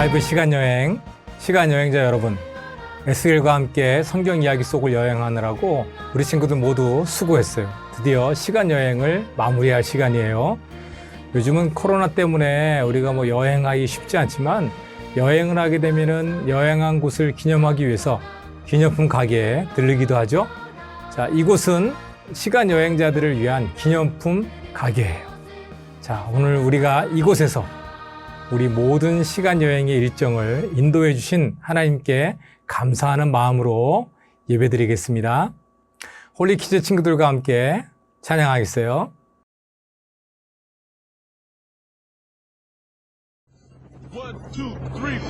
바이블 시간 여행, 시간 여행자 여러분. 에스겔과 함께 성경 이야기 속을 여행하느라고 우리 친구들 모두 수고했어요. 드디어 시간 여행을 마무리할 시간이에요. 요즘은 코로나 때문에 우리가 뭐 여행하기 쉽지 않지만 여행을 하게 되면은 여행한 곳을 기념하기 위해서 기념품 가게에 들르기도 하죠. 자, 이곳은 시간 여행자들을 위한 기념품 가게예요. 자, 오늘 우리가 이곳에서 우리 모든 시간 여행의 일정을 인도해 주신 하나님께 감사하는 마음으로 예배드리겠습니다. 홀리 키즈 친구들과 함께 찬양하겠어요. One, two, three,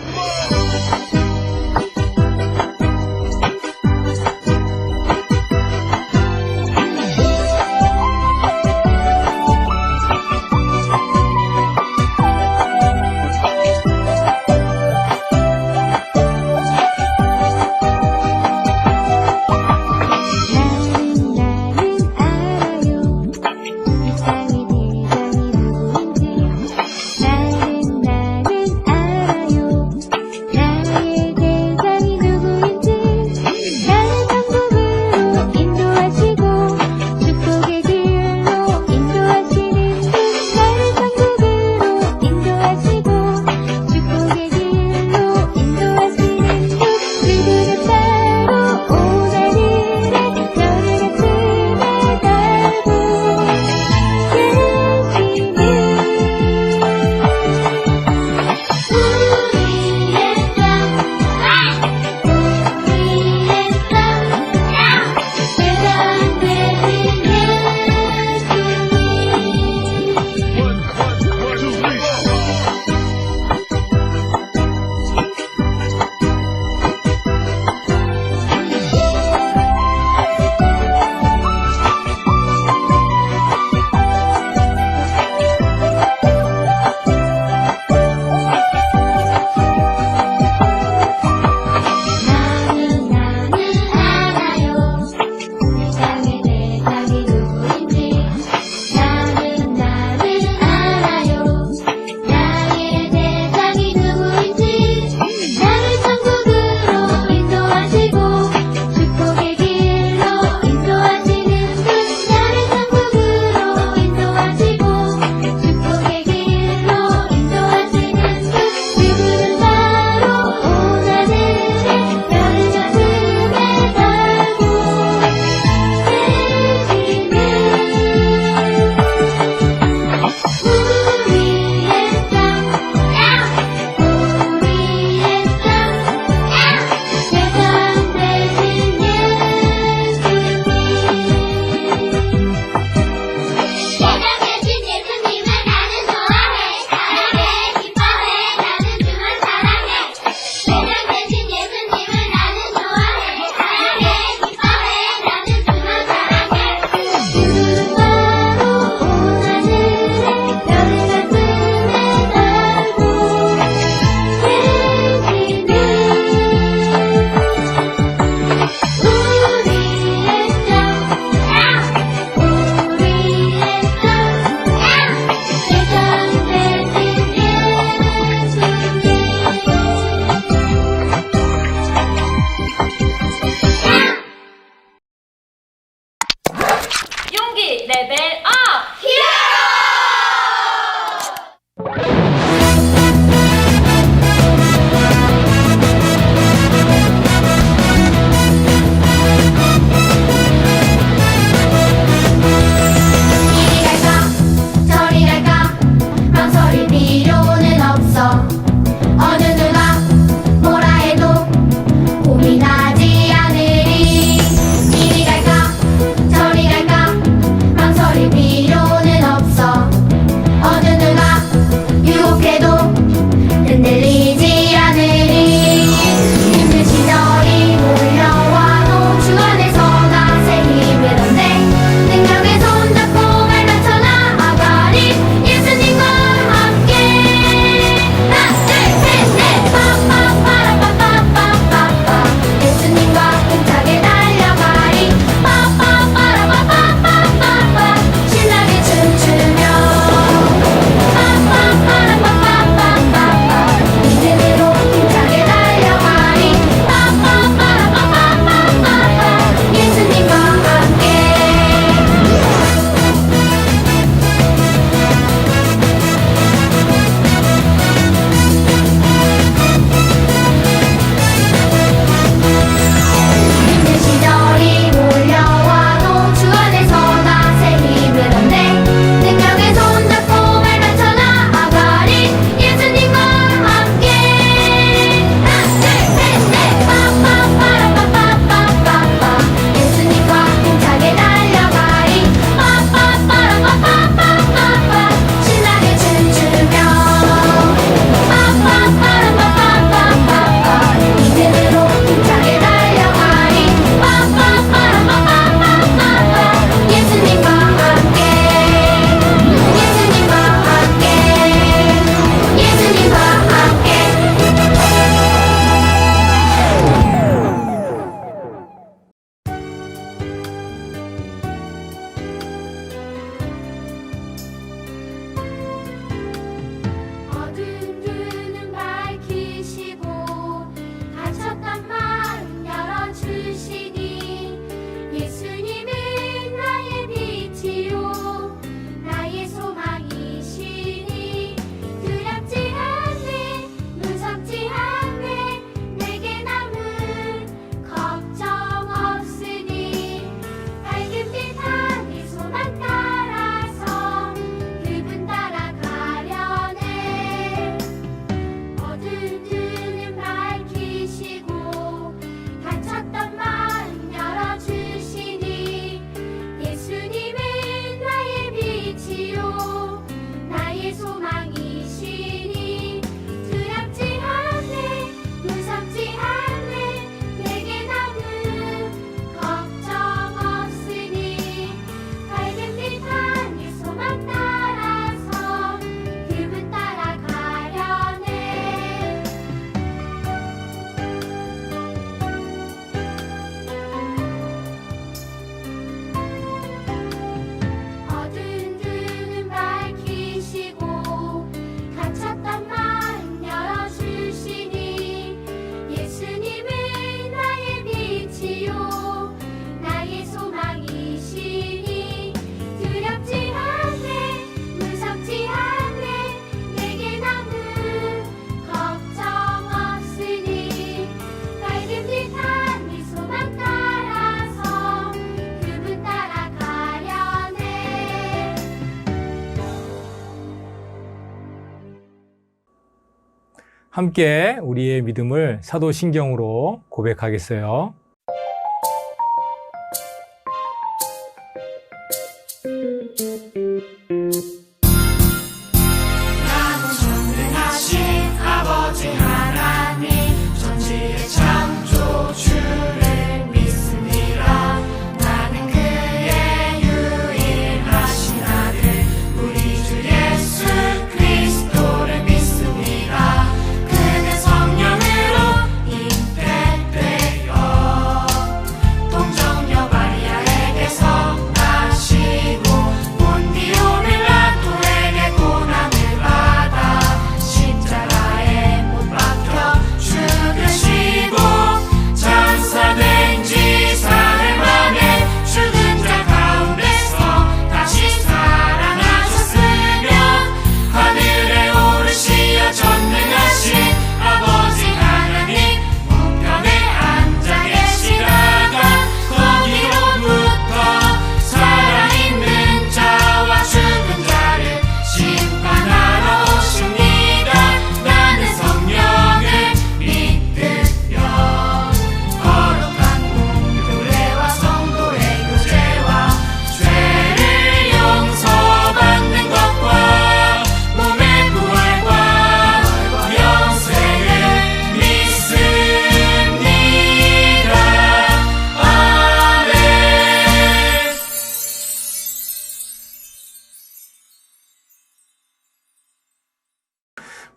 함께 우리의 믿음을 사도신경으로 고백하겠어요.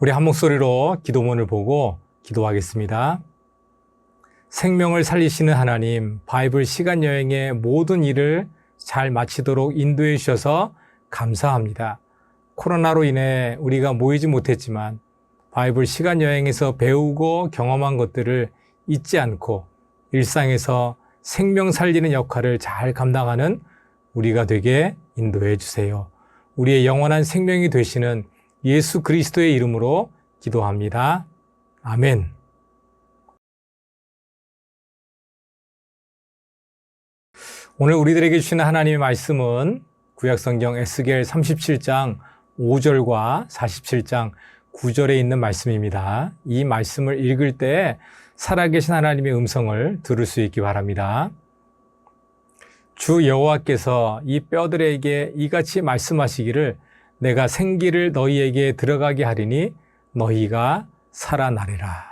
우리 한 목소리로 기도문을 보고 기도하겠습니다. 생명을 살리시는 하나님, 바이블 시간 여행의 모든 일을 잘 마치도록 인도해 주셔서 감사합니다. 코로나로 인해 우리가 모이지 못했지만 바이블 시간 여행에서 배우고 경험한 것들을 잊지 않고 일상에서 생명 살리는 역할을 잘 감당하는 우리가 되게 인도해 주세요. 우리의 영원한 생명이 되시는 예수 그리스도의 이름으로 기도합니다. 아멘. 오늘 우리들에게 주시는 하나님의 말씀은 구약성경 에스겔 37장 5절과 47장 9절에 있는 말씀입니다. 이 말씀을 읽을 때 살아계신 하나님의 음성을 들을 수 있기 바랍니다. 주 여호와께서 이 뼈들에게 이같이 말씀하시기를 내가 생기를 너희에게 들어가게 하리니 너희가 살아나리라.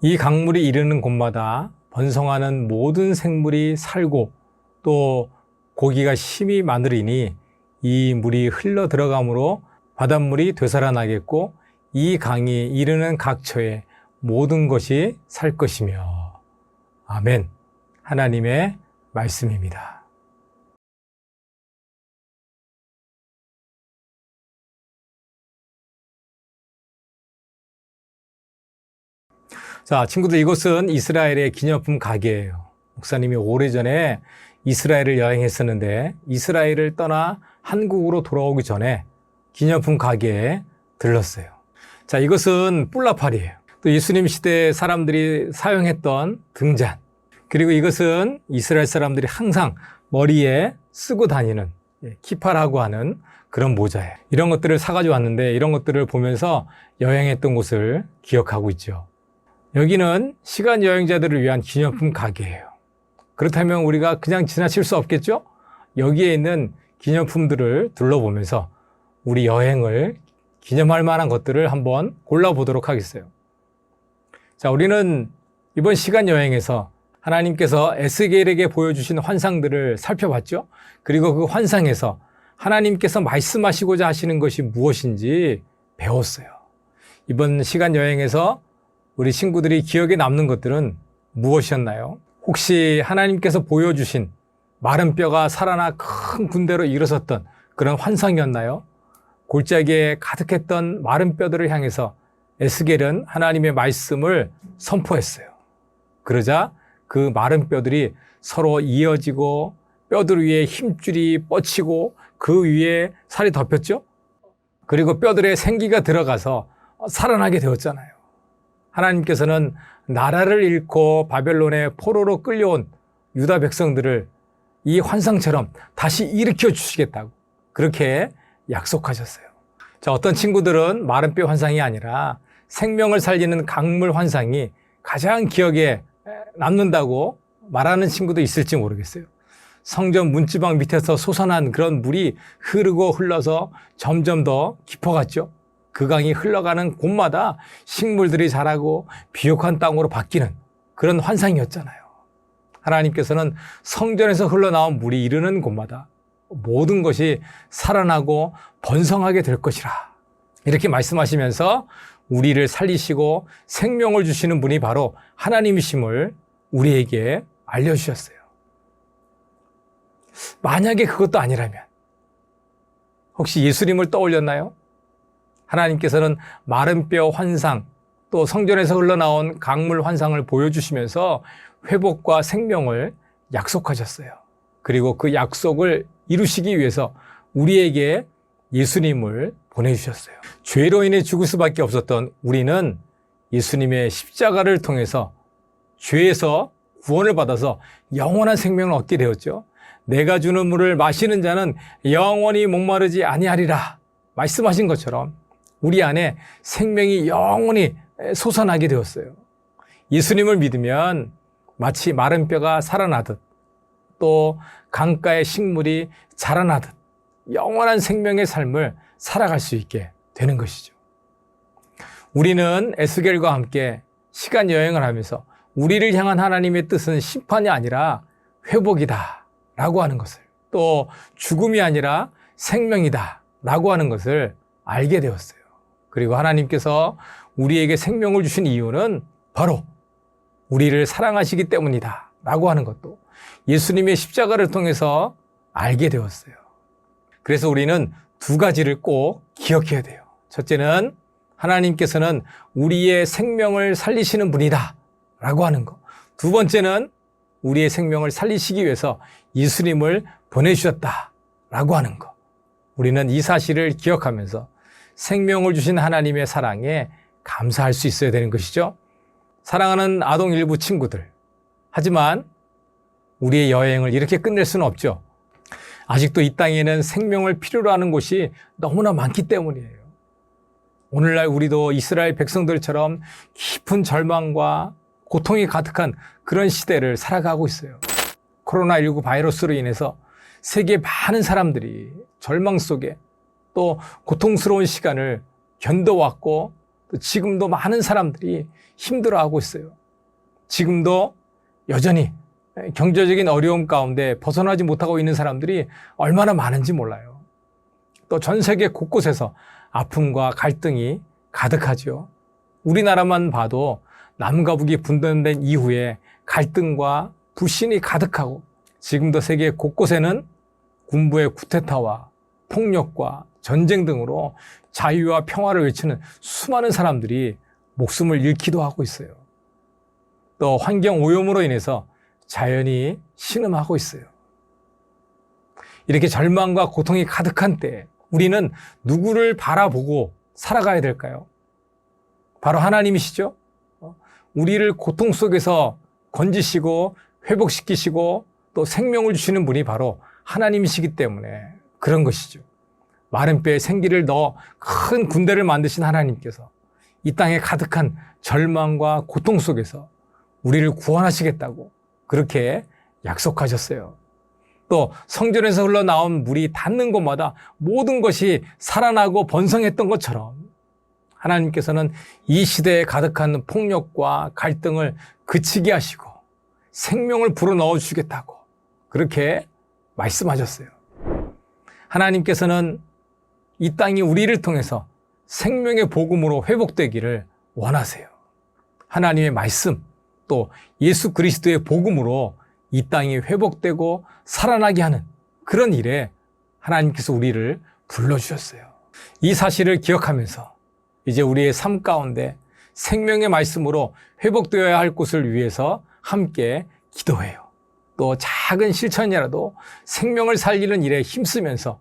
이 강물이 이르는 곳마다 번성하는 모든 생물이 살고 또 고기가 심히 많으리니 이 물이 흘러 들어감으로 바닷물이 되살아나겠고 이 강이 이르는 각처에 모든 것이 살 것이며 아멘. 하나님의 말씀입니다. 자, 친구들 이곳은 이스라엘의 기념품 가게예요. 목사님이 오래전에 이스라엘을 여행했었는데 이스라엘을 떠나 한국으로 돌아오기 전에 기념품 가게에 들렀어요. 자, 이것은 뿔라팔이에요. 또 예수님 시대 사람들이 사용했던 등잔. 그리고 이것은 이스라엘 사람들이 항상 머리에 쓰고 다니는 예, 키파라고 하는 그런 모자예요. 이런 것들을 사가지고 왔는데 이런 것들을 보면서 여행했던 곳을 기억하고 있죠. 여기는 시간 여행자들을 위한 기념품 가게예요. 그렇다면 우리가 그냥 지나칠 수 없겠죠? 여기에 있는 기념품들을 둘러보면서 우리 여행을 기념할 만한 것들을 한번 골라보도록 하겠어요. 자, 우리는 이번 시간 여행에서 하나님께서 에스겔에게 보여주신 환상들을 살펴봤죠? 그리고 그 환상에서 하나님께서 말씀하시고자 하시는 것이 무엇인지 배웠어요. 이번 시간 여행에서 우리 친구들이 기억에 남는 것들은 무엇이었나요? 혹시 하나님께서 보여주신 마른 뼈가 살아나 큰 군대로 일어섰던 그런 환상이었나요? 골짜기에 가득했던 마른 뼈들을 향해서 에스겔은 하나님의 말씀을 선포했어요. 그러자 그 마른 뼈들이 서로 이어지고 뼈들 위에 힘줄이 뻗치고 그 위에 살이 덮였죠? 그리고 뼈들에 생기가 들어가서 살아나게 되었잖아요. 하나님께서는 나라를 잃고 바벨론의 포로로 끌려온 유다 백성들을 이 환상처럼 다시 일으켜 주시겠다고 그렇게 약속하셨어요. 자, 어떤 친구들은 마른 뼈 환상이 아니라 생명을 살리는 강물 환상이 가장 기억에 남는다고 말하는 친구도 있을지 모르겠어요. 성전 문지방 밑에서 솟아난 그런 물이 흐르고 흘러서 점점 더 깊어갔죠. 그 강이 흘러가는 곳마다 식물들이 자라고 비옥한 땅으로 바뀌는 그런 환상이었잖아요. 하나님께서는 성전에서 흘러나온 물이 이르는 곳마다 모든 것이 살아나고 번성하게 될 것이라. 이렇게 말씀하시면서 우리를 살리시고 생명을 주시는 분이 바로 하나님이심을 우리에게 알려주셨어요. 만약에 그것도 아니라면 혹시 예수님을 떠올렸나요? 하나님께서는 마른 뼈 환상 또 성전에서 흘러나온 강물 환상을 보여주시면서 회복과 생명을 약속하셨어요. 그리고 그 약속을 이루시기 위해서 우리에게 예수님을 보내주셨어요. 죄로 인해 죽을 수밖에 없었던 우리는 예수님의 십자가를 통해서 죄에서 구원을 받아서 영원한 생명을 얻게 되었죠. 내가 주는 물을 마시는 자는 영원히 목마르지 아니하리라 말씀하신 것처럼 우리 안에 생명이 영원히 솟아나게 되었어요. 예수님을 믿으면 마치 마른 뼈가 살아나듯 또 강가의 식물이 자라나듯 영원한 생명의 삶을 살아갈 수 있게 되는 것이죠. 우리는 에스겔과 함께 시간 여행을 하면서 우리를 향한 하나님의 뜻은 심판이 아니라 회복이다 라고 하는 것을 또 죽음이 아니라 생명이다 라고 하는 것을 알게 되었어요. 그리고 하나님께서 우리에게 생명을 주신 이유는 바로 우리를 사랑하시기 때문이다 라고 하는 것도 예수님의 십자가를 통해서 알게 되었어요. 그래서 우리는 두 가지를 꼭 기억해야 돼요. 첫째는 하나님께서는 우리의 생명을 살리시는 분이다 라고 하는 것. 두 번째는 우리의 생명을 살리시기 위해서 예수님을 보내주셨다 라고 하는 것. 우리는 이 사실을 기억하면서 생명을 주신 하나님의 사랑에 감사할 수 있어야 되는 것이죠. 사랑하는 아동 일부 친구들. 하지만 우리의 여행을 이렇게 끝낼 수는 없죠. 아직도 이 땅에는 생명을 필요로 하는 곳이 너무나 많기 때문이에요. 오늘날 우리도 이스라엘 백성들처럼 깊은 절망과 고통이 가득한 그런 시대를 살아가고 있어요. 코로나19 바이러스로 인해서 세계 많은 사람들이 절망 속에 또 고통스러운 시간을 견뎌왔고 또 지금도 많은 사람들이 힘들어하고 있어요. 지금도 여전히 경제적인 어려움 가운데 벗어나지 못하고 있는 사람들이 얼마나 많은지 몰라요. 또 전 세계 곳곳에서 아픔과 갈등이 가득하죠. 우리나라만 봐도 남과 북이 분단된 이후에 갈등과 불신이 가득하고 지금도 세계 곳곳에는 군부의 쿠데타와 폭력과 전쟁 등으로 자유와 평화를 외치는 수많은 사람들이 목숨을 잃기도 하고 있어요. 또 환경 오염으로 인해서 자연이 신음하고 있어요. 이렇게 절망과 고통이 가득한 때 우리는 누구를 바라보고 살아가야 될까요? 바로 하나님이시죠? 우리를 고통 속에서 건지시고 회복시키시고 또 생명을 주시는 분이 바로 하나님이시기 때문에 그런 것이죠. 마른 뼈에 생기를 넣어 큰 군대를 만드신 하나님께서 이 땅에 가득한 절망과 고통 속에서 우리를 구원하시겠다고 그렇게 약속하셨어요. 또 성전에서 흘러나온 물이 닿는 곳마다 모든 것이 살아나고 번성했던 것처럼 하나님께서는 이 시대에 가득한 폭력과 갈등을 그치게 하시고 생명을 불어넣어 주겠다고 그렇게 말씀하셨어요. 하나님께서는 이 땅이 우리를 통해서 생명의 복음으로 회복되기를 원하세요. 하나님의 말씀 또 예수 그리스도의 복음으로 이 땅이 회복되고 살아나게 하는 그런 일에 하나님께서 우리를 불러주셨어요. 이 사실을 기억하면서 이제 우리의 삶 가운데 생명의 말씀으로 회복되어야 할 곳을 위해서 함께 기도해요. 또 작은 실천이라도 생명을 살리는 일에 힘쓰면서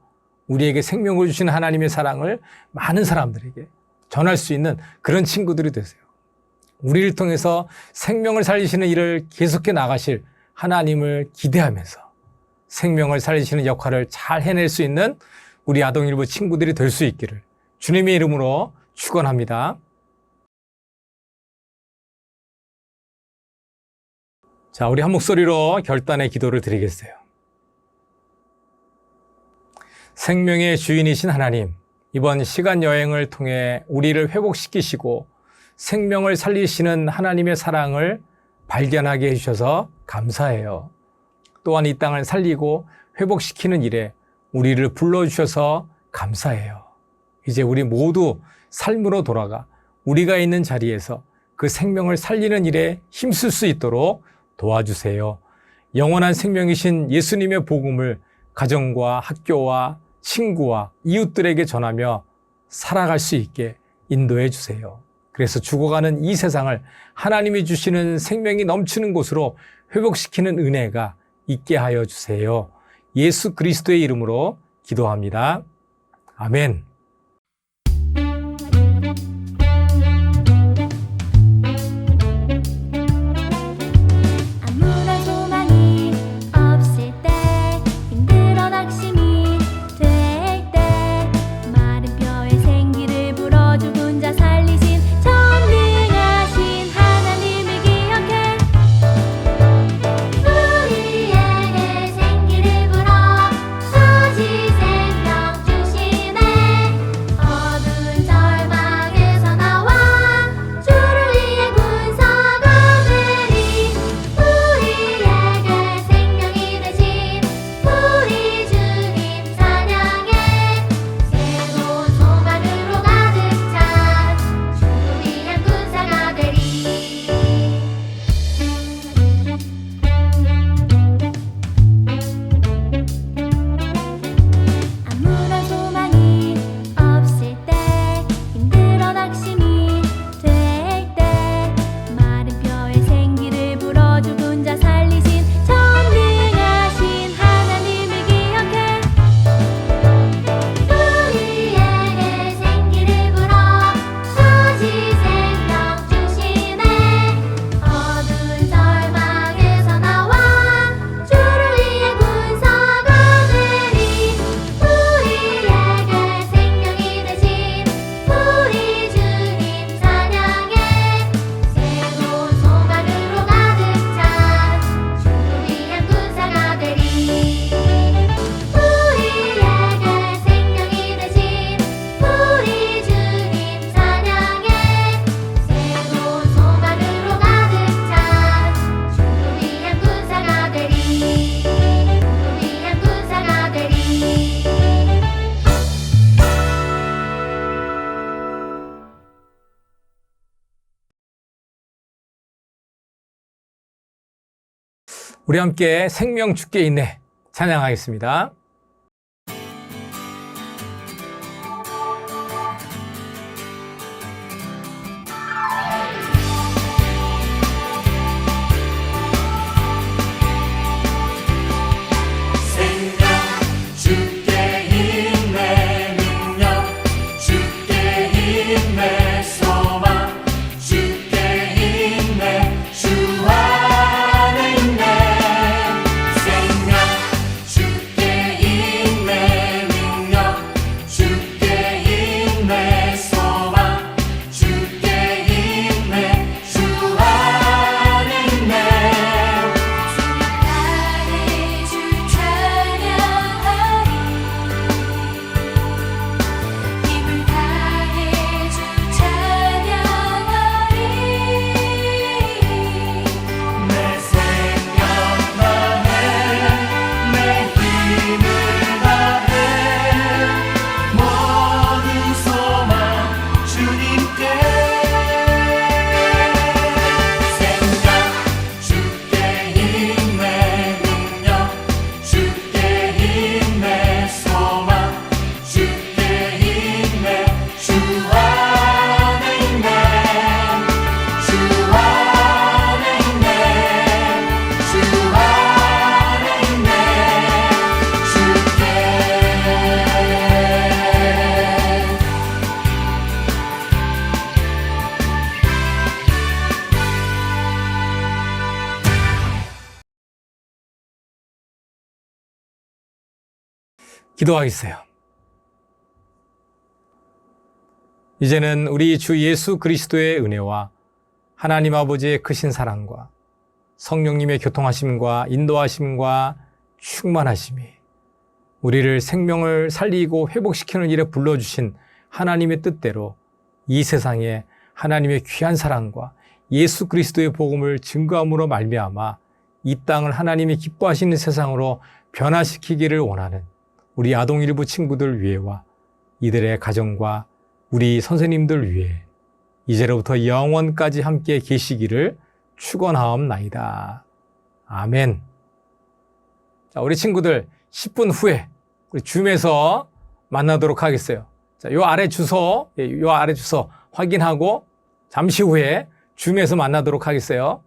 우리에게 생명을 주신 하나님의 사랑을 많은 사람들에게 전할 수 있는 그런 친구들이 되세요. 우리를 통해서 생명을 살리시는 일을 계속해 나가실 하나님을 기대하면서 생명을 살리시는 역할을 잘 해낼 수 있는 우리 아동일부 친구들이 될 수 있기를 주님의 이름으로 축원합니다. 자, 우리 한 목소리로 결단의 기도를 드리겠어요. 생명의 주인이신 하나님, 이번 시간 여행을 통해 우리를 회복시키시고 생명을 살리시는 하나님의 사랑을 발견하게 해주셔서 감사해요. 또한 이 땅을 살리고 회복시키는 일에 우리를 불러주셔서 감사해요. 이제 우리 모두 삶으로 돌아가 우리가 있는 자리에서 그 생명을 살리는 일에 힘쓸 수 있도록 도와주세요. 영원한 생명이신 예수님의 복음을 가정과 학교와 친구와 이웃들에게 전하며 살아갈 수 있게 인도해 주세요. 그래서 죽어가는 이 세상을 하나님이 주시는 생명이 넘치는 곳으로 회복시키는 은혜가 있게 하여 주세요. 예수 그리스도의 이름으로 기도합니다. 아멘. 우리 함께 생명 죽게 있네 찬양하겠습니다. 기도하겠어요. 이제는 우리 주 예수 그리스도의 은혜와 하나님 아버지의 크신 사랑과 성령님의 교통하심과 인도하심과 충만하심이 우리를 생명을 살리고 회복시키는 일에 불러주신 하나님의 뜻대로 이 세상에 하나님의 귀한 사랑과 예수 그리스도의 복음을 증거함으로 말미암아 이 땅을 하나님이 기뻐하시는 세상으로 변화시키기를 원하는 우리 아동 일부 친구들 위해와 이들의 가정과 우리 선생님들 위해 이제로부터 영원까지 함께 계시기를 축원하옵나이다. 아멘. 자, 우리 친구들 10분 후에 우리 줌에서 만나도록 하겠어요. 자, 요 아래 주소, 예, 요 아래 주소 확인하고 잠시 후에 줌에서 만나도록 하겠어요.